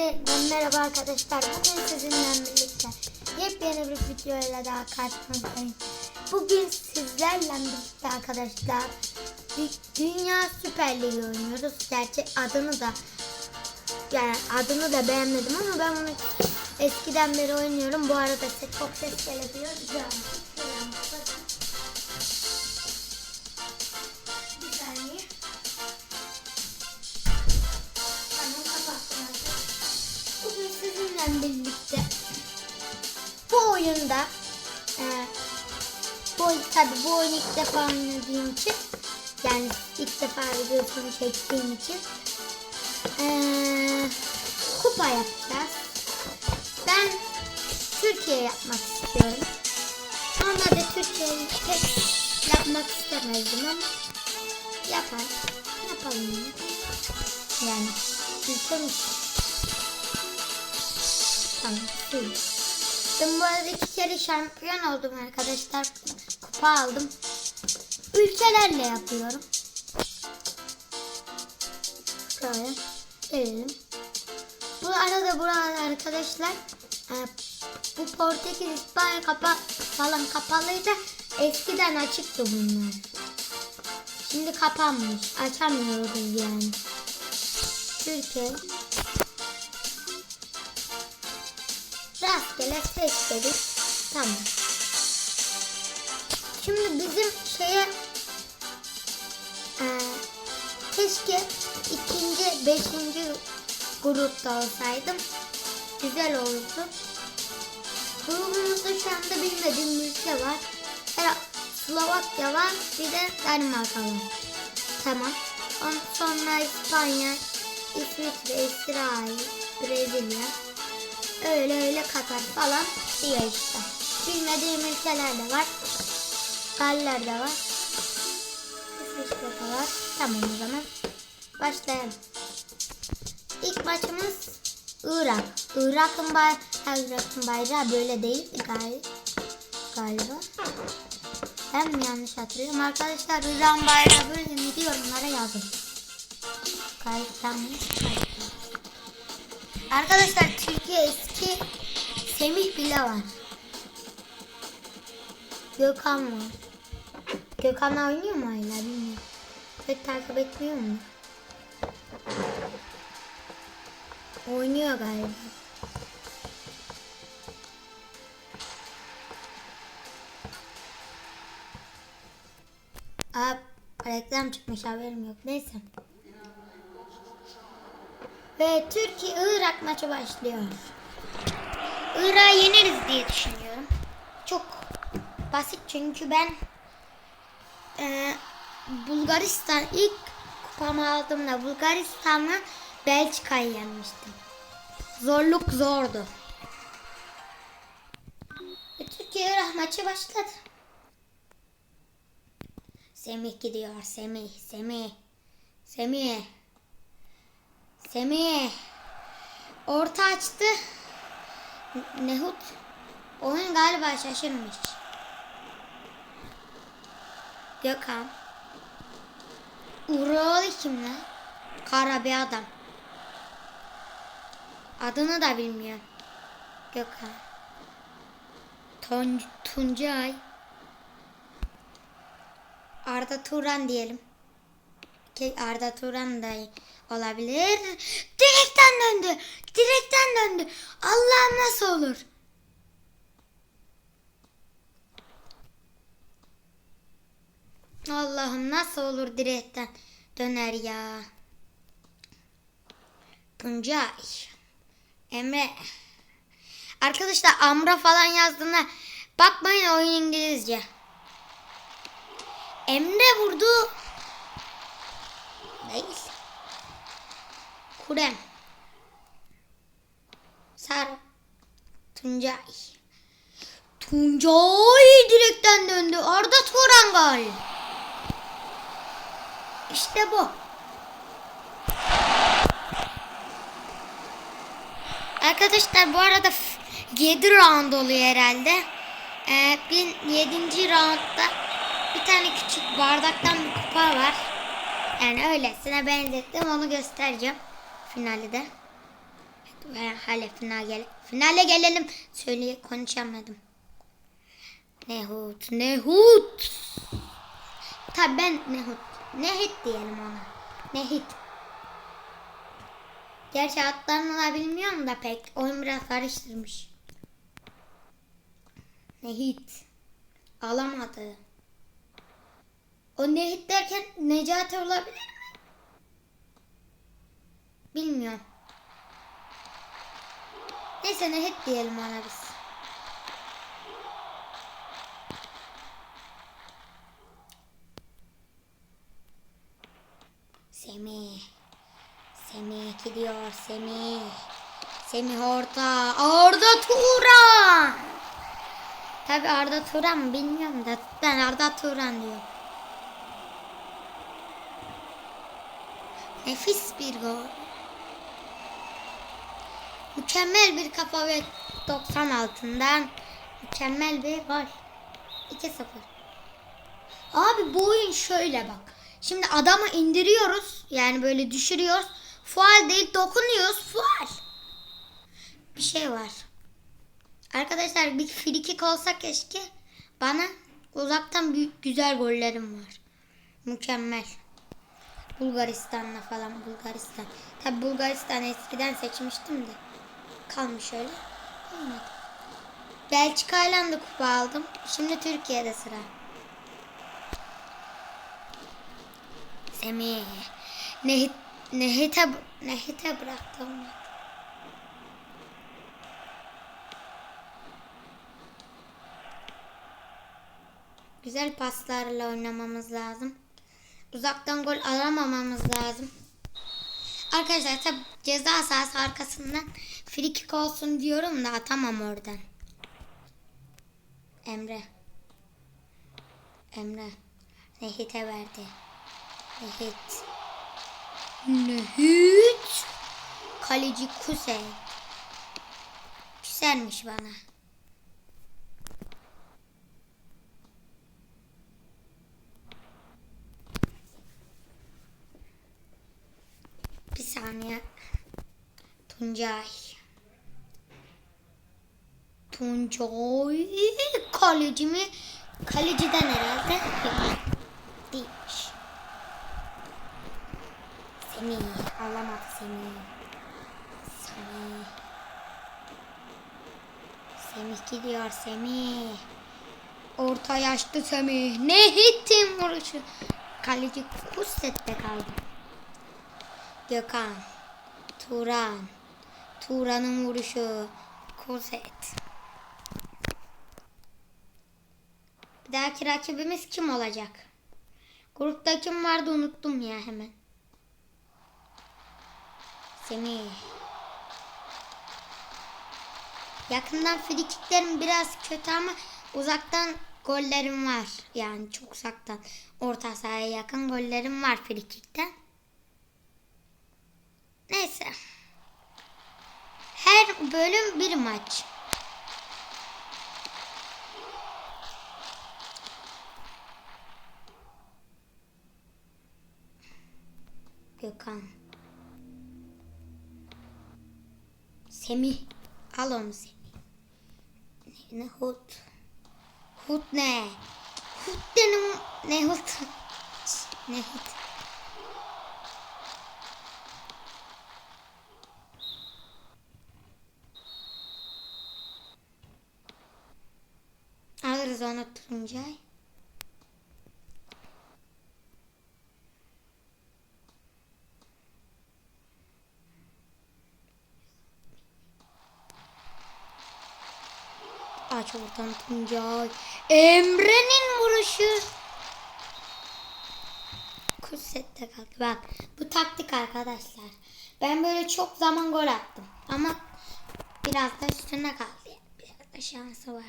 Hepinize merhaba arkadaşlar. Bugün sizinle birlikte yepyeni bir videoyla daha karşınızdayım. Bugün sizlerle birlikte arkadaşlar Dü- Dünya Süper Ligi oynuyoruz. Gerçi adını da yani adını da beğenmedim ama ben bunu eskiden beri oynuyorum. Bu arada çok ses gelebiliyor. Güzel. Oyunda e, bu tabi bu oyunu ilk defa oynadığım için yani ilk defa videosunu çektiğim için e, kupa yapacağız. Ben Türkiye yapmak istiyorum. Normalde Türkiye'yi pek yapmak istemezdim ama yapar. Yapalım yine. Yani ülkemiz. Tamam. Ben bu arada iki kere şampiyon oldum arkadaşlar. Kupa aldım. Ülkelerle yapıyorum. Şöyle gelelim. Bu arada burada arkadaşlar e, bu Portekiz, İspanya kapa falan kapalıydı. Eskiden açıktı bunlar. Şimdi kapanmış. Açamıyoruz yani. Türkiye. Rastgele seçtik. Tamam. Şimdi bizim şeye e, keşke ikinci, beşinci grupta olsaydım. Güzel olurdu. Grubumuzda şu anda bilmediğim ülke var. Her Slovakya var. Bir de Danimarka var. Tamam. Ondan sonra İspanya, İsviçre, İsrail, Brezilya. Öyle öyle Katar falan diyor işte. Bilmediğim ülkeler de var. Galler de var. İsviçre de var. Tamam o zaman. Başlayalım. İlk maçımız Irak. Irak'ın bay Irak'ın bayrağı böyle değil galiba. galiba. Ben mi yanlış hatırlıyorum? Arkadaşlar Irak'ın bayrağı böyle miydi yorumlara yazın. Gayet yanlış. Arkadaşlar Türkiye eski Semih bile var. Gökhan var. Gökhan oynuyor mu hala bilmiyorum. Pek takip etmiyor mu? Oynuyor galiba. Aa, reklam çıkmış haberim yok. Neyse. Ve Türkiye-Irak maçı başlıyor. Irak'ı yeneriz diye düşünüyorum. Çok basit çünkü ben e, Bulgaristan ilk kupamı aldığımda Bulgaristan'la Belçika'yı yenmiştim. Zorluk zordu. Ve Türkiye-Irak maçı başladı. Semih gidiyor. Semih, Semih, Semih. Semih. Orta açtı. Nehut. Oyun galiba şaşırmış. Gökhan. Uğralı kim lan? Kara bir adam. Adını da bilmiyorum. Gökhan. Ton Tuncay. Arda Turan diyelim. Arda Turan da olabilir. Direkten döndü. Direkten döndü. Allah'ım nasıl olur? Allah'ım nasıl olur direkten döner ya. Tuncay. Emre. Arkadaşlar Amra falan yazdığına bakmayın oyun İngilizce. Emre vurdu. Değil. Kurem. Sar. Tuncay. Tuncay direkten döndü. Arda Turan gol. İşte bu. Arkadaşlar bu arada 7 round oluyor herhalde. Ee, bir 7. roundda bir tane küçük bardaktan bir kupa var. Yani öylesine benzettim onu göstereceğim finalde. Ve hala final gel finale gelelim. Söyle konuşamadım. Nehut, Nehut. Tabi ben Nehut. Nehit diyelim ona. Nehit. Gerçi adlarını da bilmiyorum da pek. Oyun biraz karıştırmış. Nehit. Alamadı. O Nehit derken Necati olabilir mi? Bilmiyorum. Neyse Nehit diyelim ona biz. Semih. Semih gidiyor Semih. Semih orta. Arda Turan. Tabi Arda Turan bilmiyorum da ben Arda Turan diyorum. Nefis bir gol. Mükemmel bir kafa ve 90 altından mükemmel bir gol. 2-0. Abi bu oyun şöyle bak. Şimdi adamı indiriyoruz. Yani böyle düşürüyoruz. Fual değil dokunuyoruz. Fual. Bir şey var. Arkadaşlar bir free kick olsa keşke. Bana uzaktan büyük güzel gollerim var. Mükemmel. Bulgaristan'la falan Bulgaristan. Tabi Bulgaristan eskiden seçmiştim de. Kalmış öyle. Olmadı. Belçika'yla da kupa aldım. Şimdi Türkiye'de sıra. Semih. Nehit, nehite, nehite bıraktım. Güzel paslarla oynamamız lazım. Uzaktan gol alamamamız lazım. Arkadaşlar tabi ceza sahası arkasından free kick olsun diyorum da atamam oradan. Emre. Emre. Nehit'e verdi. Nehit. Nehit. Kaleci Kuzey. Güzelmiş bana. Bir saniye. Tuncay. Tuncay. Kaleci mi? Kaleciden herhalde. Değilmiş. Semih. Alamadı Semih. Semih. Semih gidiyor Semih. Orta yaşlı Semih. Ne hittim vuruşu. Kaleci Kusset'te kaldı. Gökhan. Turan. Turan'ın vuruşu. Kuset. Bir dahaki rakibimiz kim olacak? Grupta kim vardı unuttum ya hemen. Semih. Yakından frikiklerim biraz kötü ama uzaktan gollerim var. Yani çok uzaktan. Orta sahaya yakın gollerim var frikikten. Neyse. Her bölüm bir maç. Gökhan. Semih. Al onu. Ne, ne hut. Hut ne? Hut benim ne hut? Ne hut? Onu Tuncay. Aç oradan Tuncay. Emre'nin vuruşu. Kursette kaldı. Bak bu taktik arkadaşlar. Ben böyle çok zaman gol attım. Ama biraz da üstüne kaldı. Biraz da şansı var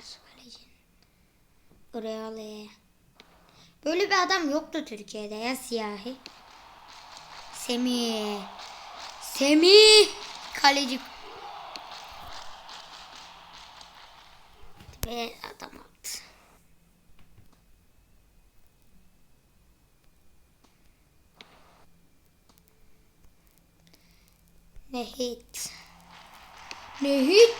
oraya. Böyle bir adam yoktu Türkiye'de ya siyahi. Semih. Semih. Kaleci Ve adam attı. Nehit. Ne hiç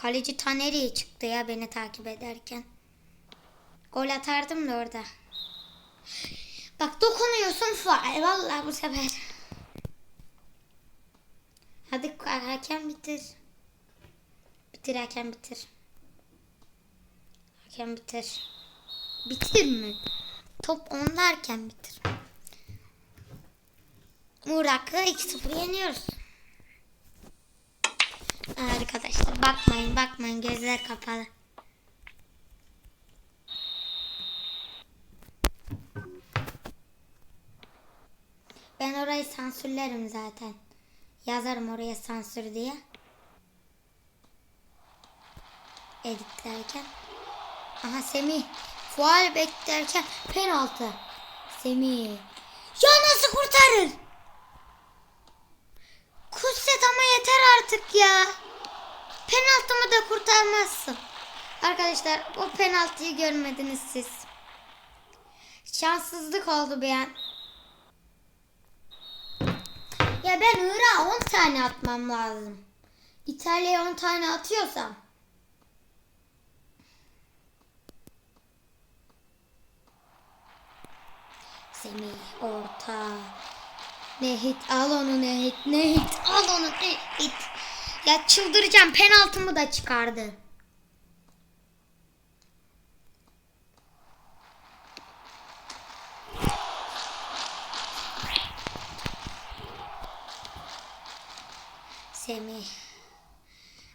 Kaleci Taneri çıktı ya beni takip ederken. Gol atardım da orada. Bak dokunuyorsun faal. Vallahi bu sefer. Hadi hakem bitir. Bitir hakem bitir. Hakem bitir. Bitir mi? Top onlarken bitir. Murak'ı 2-0 yeniyoruz. Arkadaşlar bakmayın bakmayın gözler kapalı. Ben orayı sansürlerim zaten. Yazarım oraya sansür diye. Editlerken. Aha Semih. Fual beklerken penaltı. Semih. Ya nasıl kurtarır? Kutset ama yeter artık ya. Penaltımı da kurtarmazsın. Arkadaşlar o penaltıyı görmediniz siz. Şanssızlık oldu bir an. Ya ben Irak'a 10 tane atmam lazım. İtalya'ya 10 tane atıyorsam. Semih orta. Nehit al onu Nehit. Nehit al onu Nehit. Ya çıldıracağım penaltımı da çıkardı. Semih.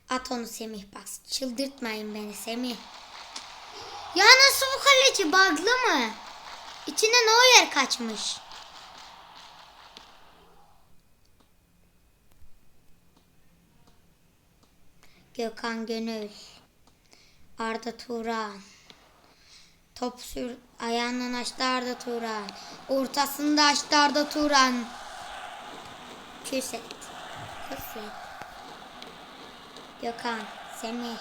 At onu Semih bak. Çıldırtmayın beni Semih. Ya nasıl bu kaleci baglı mı? İçine ne yer kaçmış? Gökhan Gönül. Arda Turan. Top sür ayağından açtı Arda Turan. Ortasında açtı Arda Turan. Küset. Küset. Gökhan. Semih.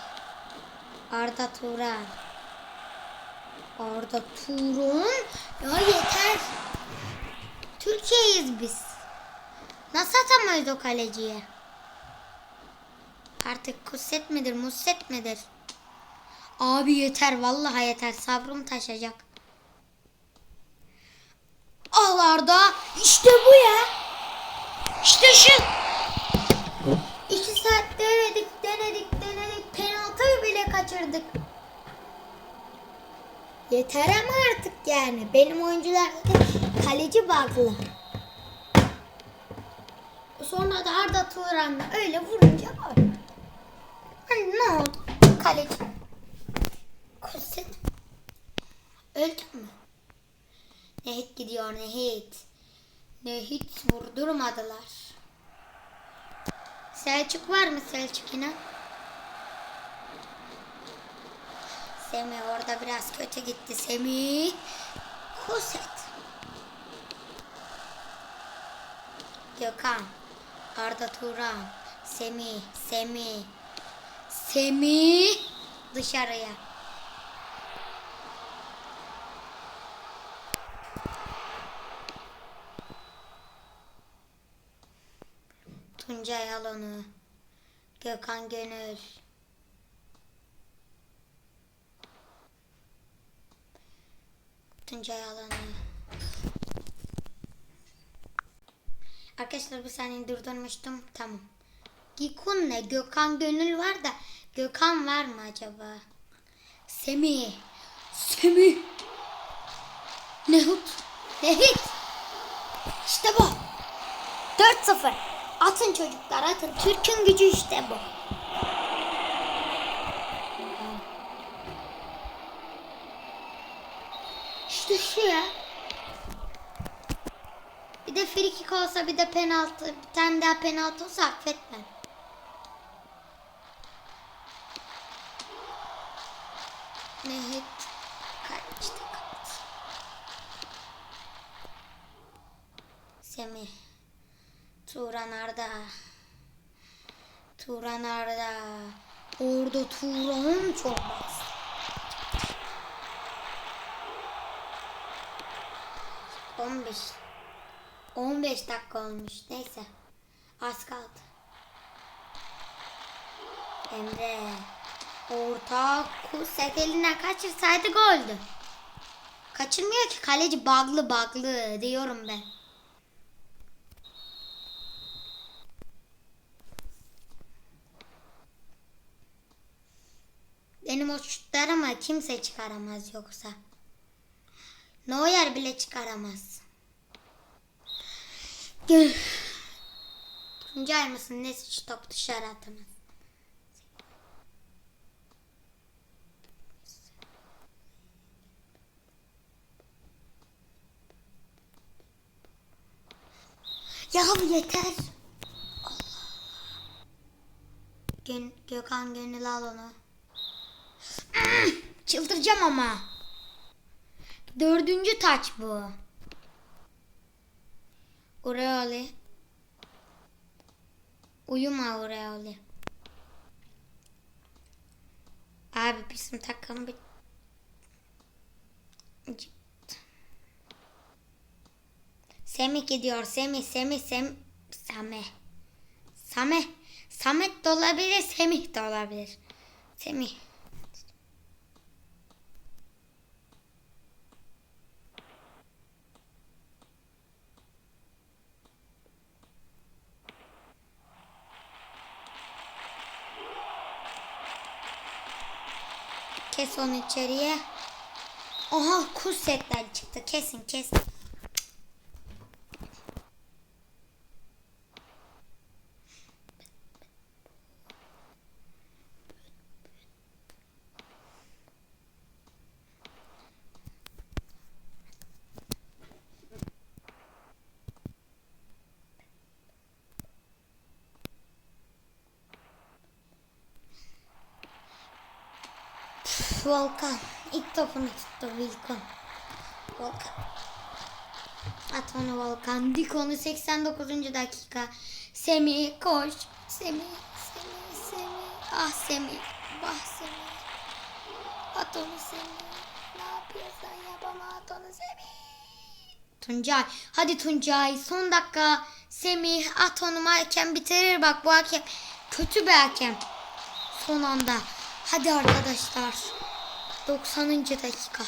Arda Turan. Arda Turan. Ya yeter. Türkiye'yiz biz. Nasıl atamayız o kaleciye? Artık kuset midir, muset midir? Abi yeter, vallahi yeter. Sabrım taşacak. Al Arda. İşte bu ya. İşte şu. İki saat denedik, denedik, denedik. Penaltıyı bile kaçırdık. Yeter ama artık yani. Benim oyuncular kaleci bağlı. Sonra da Arda Turan'la öyle vurunca gol. Oldu? Kaleci. Kusit. Öldün mü? Nehit gidiyor Nehit. Nehit vurdurmadılar. Selçuk var mı Selçuk yine? Semih orada biraz kötü gitti. Semih. Kuset. Gökhan. Arda Turan. Semih. Semih. Semih. Dışarıya. Tuncay al onu. Gökhan Gönül. Tuncay al onu. Arkadaşlar bir saniye durdurmuştum. Tamam. Gikun ne? Gökhan Gönül var da Gökhan var mı acaba? Semih. Semih. Nehut. Nehit. İşte bu. 4-0. Atın çocuklar atın. Türk'ün gücü işte bu. İşte şu ya. Bir de free olsa bir de penaltı, bir tane daha penaltı olsa affetmem. Nehit kaçtı kaç. Semih. Turan Arda. Turan Arda. Orada Turan çok bastı. 15. 15 dakika olmuş. Neyse. Az kaldı. Emre. Orta Kuset eline kaçırsaydı goldü. Kaçırmıyor ki kaleci baglı baglı diyorum ben. Benim o şutlarımı kimse çıkaramaz yoksa. Neuer bile çıkaramaz. Tuncay mısın? Ne şu top dışarı atamaz. Ya yeter. Gön Gökhan Gönül al onu. Çıldıracağım ama. Dördüncü taç bu. Ureoli. Uyuma Ureoli. Abi bizim takım bir... Semih gidiyor. Semih, Semih, Sem... Same. Same. Samet de olabilir, Semih de olabilir. Semih. Kes onu içeriye. Oha kuş setler çıktı. Kesin kesin. Volkan. İlk topunu tuttu Volkan. Volkan. At onu Volkan. Dik onu 89. dakika. Semih koş. Semih. Semih. Semih. Ah Semih. Bah Semih. At onu Semih. Ne yapıyorsan yap ama at onu Semih. Tuncay. Hadi Tuncay. Son dakika. Semih at onu hakem bitirir. Bak bu hakem kötü bir hakem. Son anda. Hadi arkadaşlar. 90. dakika.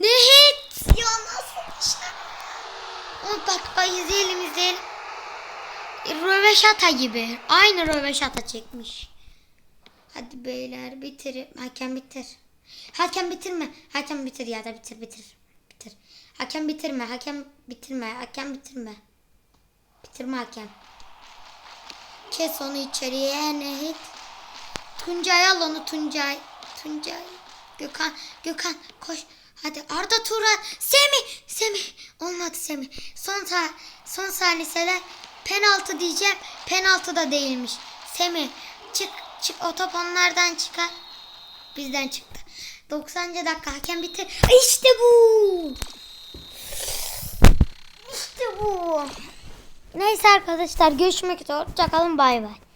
Ne hit? Ya nasıl bir şey? Ama bak bak izleyelim izleyelim. Röveşata gibi. Aynı röveşata çekmiş. Hadi beyler bitir. Hakem bitir. Hakem bitirme. Hakem bitir ya da bitir bitir. Bitir. Hakem bitirme. Hakem bitirme. Hakem bitirme. Bitirme hakem. Kes onu içeriye. Ne hit? Tuncay al onu Tuncay. Tuncay. Gökhan. Gökhan koş. Hadi Arda Turan. Semih. Semih. Olmadı Semih. Son sa son saniyeler penaltı diyeceğim. Penaltı da değilmiş. Semih çık çık o top onlardan çıkar. Bizden çıktı. 90. dakika hakem bitir. İşte bu. İşte bu. Neyse arkadaşlar görüşmek üzere. Hoşçakalın bay bay.